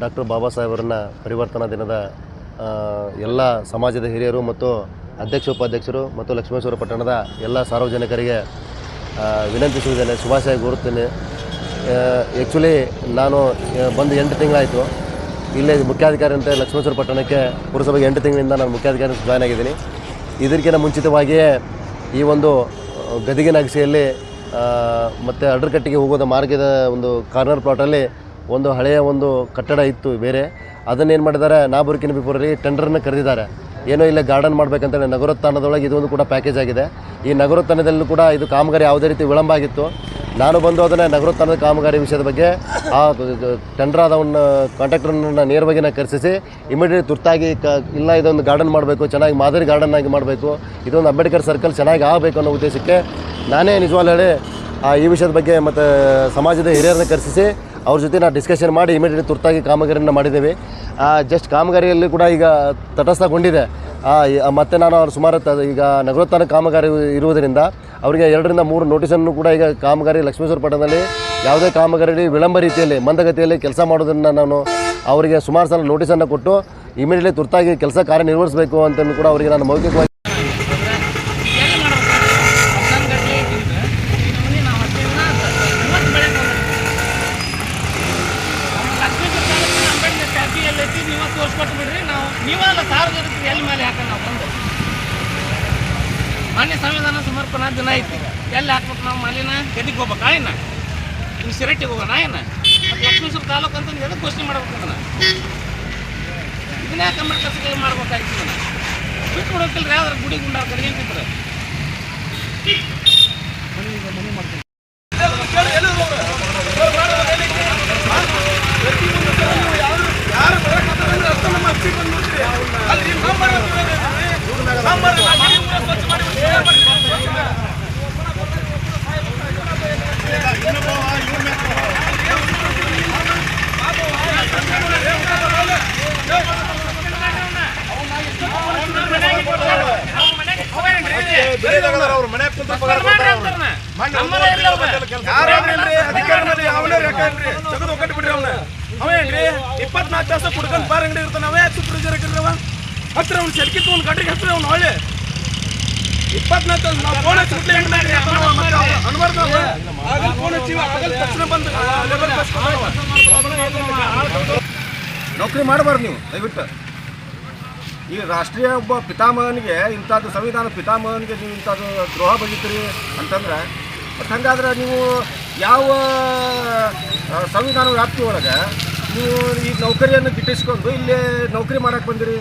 Doctor ಬಾಬಾ ಸಾಹೇಬರನ್ನ ಪರಿವರ್ತನಾ ದಿನದ ಎಲ್ಲ ಸಮಾಜದ ಹಿರಿಯರು ಮತ್ತು ಅಧ್ಯಕ್ಷ, ಉಪಾಧ್ಯಕ್ಷರು ಮತ್ತು ಲಕ್ಷ್ಮೇಶ್ವರ ಪಟ್ಟಣದ ಎಲ್ಲ ಸಾರ್ವಜನಿಕರಿಗೆ ವಿನಂತಿಸುವುದೇನೆ ಶುಭಾಶಯ ಕೋರುತ್ತೇನೆ. ಆ್ಯಕ್ಚುಲಿ ನಾನು ಬಂದು ಎಂಟು ತಿಂಗಳಾಯಿತು. ಇಲ್ಲೇ ಮುಖ್ಯಾಧಿಕಾರಿ ಅಂತ ಲಕ್ಷ್ಮೇಶ್ವರ ಪಟ್ಟಣಕ್ಕೆ ಪುರಸಭೆಗೆ ಎಂಟು ತಿಂಗಳಿಂದ ನಾನು ಮುಖ್ಯಾಧಿಕಾರಿ ಜಾಯ್ನ್ ಆಗಿದ್ದೀನಿ. ಇದಕ್ಕಿಂತ ಮುಂಚಿತವಾಗಿಯೇ ಈ ಒಂದು ಗದಿಗಿನ ಅಗಸೆಯಲ್ಲಿ ಮತ್ತು ಅಡ್ರಕಟ್ಟಿಗೆ ಹೋಗೋದ ಮಾರ್ಗದ ಒಂದು ಕಾರ್ನರ್ ಪ್ಲಾಟಲ್ಲಿ ಒಂದು ಹಳೆಯ ಒಂದು ಕಟ್ಟಡ ಇತ್ತು ಬೇರೆ. ಅದನ್ನೇನು ಮಾಡಿದ್ದಾರೆ? ನಾಬೂರ್ಕಿನ ಬಿಪುರಲ್ಲಿ ಟೆಂಡರನ್ನು ಕರೆದಿದ್ದಾರೆ. ಏನೋ ಇಲ್ಲ ಗಾರ್ಡನ್ ಮಾಡಬೇಕಂತೇಳಿ ನಗರೋತ್ಥಾನದೊಳಗೆ ಇದೊಂದು ಕೂಡ ಪ್ಯಾಕೇಜ್ ಆಗಿದೆ. ಈ ನಗರೋತ್ಥಾನದಲ್ಲೂ ಕೂಡ ಇದು ಕಾಮಗಾರಿ ಯಾವುದೇ ರೀತಿ ವಿಳಂಬ ಆಗಿತ್ತು. ನಾನು ಬಂದು ಅದನ್ನು ನಗರೋತ್ಥಾನದ ಕಾಮಗಾರಿ ವಿಷಯದ ಬಗ್ಗೆ ಆ ಟೆಂಡರ್ ಆದವನ್ನ ಕಾಂಟ್ರಾಕ್ಟರ್ನ ನೇರವಾಗಿ ನಾನು ಕರೆಸಿಸಿ ಇಮಿಡಿಯೇಟ್ ತುರ್ತಾಗಿ ಕ, ಇಲ್ಲ ಇದೊಂದು ಗಾರ್ಡನ್ ಮಾಡಬೇಕು, ಚೆನ್ನಾಗಿ ಮಾದರಿ ಗಾರ್ಡನ್ ಆಗಿ ಮಾಡಬೇಕು, ಇದೊಂದು ಅಂಬೇಡ್ಕರ್ ಸರ್ಕಲ್ ಚೆನ್ನಾಗಿ ಆಗಬೇಕು ಅನ್ನೋ ಉದ್ದೇಶಕ್ಕೆ ನಾನೇ ನಿಜವಾಗ್ಲೂ ಹೇಳಿ ಈ ವಿಷಯದ ಬಗ್ಗೆ ಮತ್ತು ಸಮಾಜದ ಹಿರಿಯರನ್ನ ಕರೆಸಿಸಿ ಅವ್ರ ಜೊತೆ ನಾವು ಡಿಸ್ಕಷನ್ ಮಾಡಿ ಇಮಿಡಿಯೇಟ್ ತುರ್ತಾಗಿ ಕಾಮಗಾರಿಯನ್ನು ಮಾಡಿದ್ದೇವೆ. ಜಸ್ಟ್ ಕಾಮಗಾರಿಯಲ್ಲಿ ಕೂಡ ಈಗ ತಟಸ್ಥಗೊಂಡಿದೆ. ಮತ್ತು ನಾನು ಅವ್ರು ಸುಮಾರು ಈಗ ನಗರೋತ್ಥಾನ ಕಾಮಗಾರಿ ಇರುವುದರಿಂದ ಅವರಿಗೆ ಎರಡರಿಂದ ಮೂರು ನೋಟಿಸನ್ನು ಕೂಡ ಈಗ ಕಾಮಗಾರಿ ಲಕ್ಷ್ಮೇಶ್ವರ ಪಟ್ಟಣದಲ್ಲಿ ಯಾವುದೇ ಕಾಮಗಾರಿ ವಿಳಂಬ ರೀತಿಯಲ್ಲಿ, ಮಂದಗತಿಯಲ್ಲಿ ಕೆಲಸ ಮಾಡೋದನ್ನು ನಾನು ಅವರಿಗೆ ಸುಮಾರು ಸಲ ನೋಟಿಸನ್ನು ಕೊಟ್ಟು ಇಮಿಡಿಯೇಟ್ಲಿ ತುರ್ತಾಗಿ ಕೆಲಸ ಕಾರ್ಯನಿರ್ವಹಿಸಬೇಕು ಅಂತಲೂ ಕೂಡ ಅವರಿಗೆ ನಾನು ಮೌಖಿಕವಾಗಿ ಎಲ್ಲಿ ಮಾಡ್ಬೇಕು ಹನ್ನೊಂದು ಗಂಟೆ ಇಟ್ಟಿದ್ರೆ ಈ ನಮೂನಿ ನಾವು ಹಚ್ಚಿದ್ರೆ ಇವತ್ತು ಬೆಳಗ್ಗೆ ಲಕ್ಷ್ಮೀ ಸರ್ಕಾರಕ್ಕೆ ಅಂಬೇಡ್ಕರ್ ಸ್ಟ್ಯಾಚ್ಯೂ ಎಲ್ಲಿ ಐತಿ ತೋರಿಸ್ಕೊಟ್ಟು ಬಿಡ್ರಿ, ನಾವು ನೀವಲ್ಲ ಸಾರ್ವಜನಿಕರು ಎಲ್ಲಿ ಮೇಲೆ ಹಾಕೋಣ ನಾವು ಬಂದು. ಮಾನ್ಯ ಸಂವಿಧಾನ ಸಮರ್ಪಣಾ ದಿನ ಐತಿ. ಎಲ್ಲಿ ಹಾಕ್ಬೇಕು ನಾವು ಮಾಲಿನ? ಗದಿಗೆ ಹೋಗ್ಬೇಕು? ಆಯ್ನ ಇನ್ನು ಸಿರಟ್ಟಿಗೆ ಹೋಗೋಣ ಆಯ್ನ ಲಕ್ಷ್ಮೀಶ್ವರ ತಾಲೂಕು ಅಂತ ಎದಕ್ಕೆ ಘೋಷಣೆ ಮಾಡ್ಬೇಕು ಅದನ್ನ? ಇದನ್ನ ಯಾಕೆ ಕಸಗಳು ಮಾಡ್ಬೇಕಾಯ್ತು ಇದನ್ನ? ಬಿಟ್ಟು ಬಿಡೋಕಿಲ್ರಿ ಯಾವ್ದಾರ ಗುಡಿ ಗುಂಡಾರ ಕಡೆಗಂತಿದ್ರೆ ಅವ್ರ ಕುಂತ ಪಗಾರ ಕೊಡ್ತಾರ ಯಾರೇನ್ರಿ ಅಧಿಕಾರಿ ಮೇಲೆ ಅವನೇ ಯಾಕೇನ್ರಿ ತೆಗೆದು ಒಕ್ಕಟ್ಟು ಬಿಡ್ರಿ ಅವನ ಅವೇನ್ರಿ ಇಪ್ಪತ್ನಾಲ್ಕು ತಾಸ ಕುಡ್ಕೊಂಡ್ ಬಾರ್ ಅಂಗಡಿ ಇರ್ತಾನ ಅವೇ ಯಾಕೆ ಹತ್ರ ಅವ್ನು ಸೆಲ್ಕಿ ತೊಗೊಂಡು ಗಟ್ರಿಗೆ ಹತ್ರ ಅವ್ನು ಹೊಳ್ಳಿ. ಇಪ್ಪತ್ನಾಲ್ಕು ತಾಸು ನಾವು ಫೋನ್ ಹಚ್ಚಿ ಬಿಟ್ಲೆ ಹೆಂಗ್ ಅನ್ಬಾರ್ದು ಆಗಲ್ ಫೋನ್ ಆಗಲ್ ತಕ್ಷಣ ಬಂದು ಲೇಬರ್ ನೌಕರಿ ಮಾಡಬಾರ್ದು ನೀವು ದಯವಿಟ್ಟು. ಈ ರಾಷ್ಟ್ರೀಯ ಒಬ್ಬ ಪಿತಾಮಹನಿಗೆ ಇಂಥದ್ದು ಸಂವಿಧಾನ ಪಿತಾಮಹನಿಗೆ ನೀವು ಇಂಥದ್ದು ದ್ರೋಹ ಬಗೆತೀರಿ ಅಂತಂದ್ರೆ ಮತ್ತು ಹಂಗಾದ್ರೆ ನೀವು ಯಾವ ಸಂವಿಧಾನ ವ್ಯಾಪ್ತಿ ಒಳಗೆ ನೀವು ಈ ನೌಕರಿಯನ್ನು ಗಿಟ್ಟಿಸ್ಕೊಂಡು ಇಲ್ಲೇ ನೌಕರಿ ಮಾಡೋಕ್ಕೆ ಬಂದಿರಿ?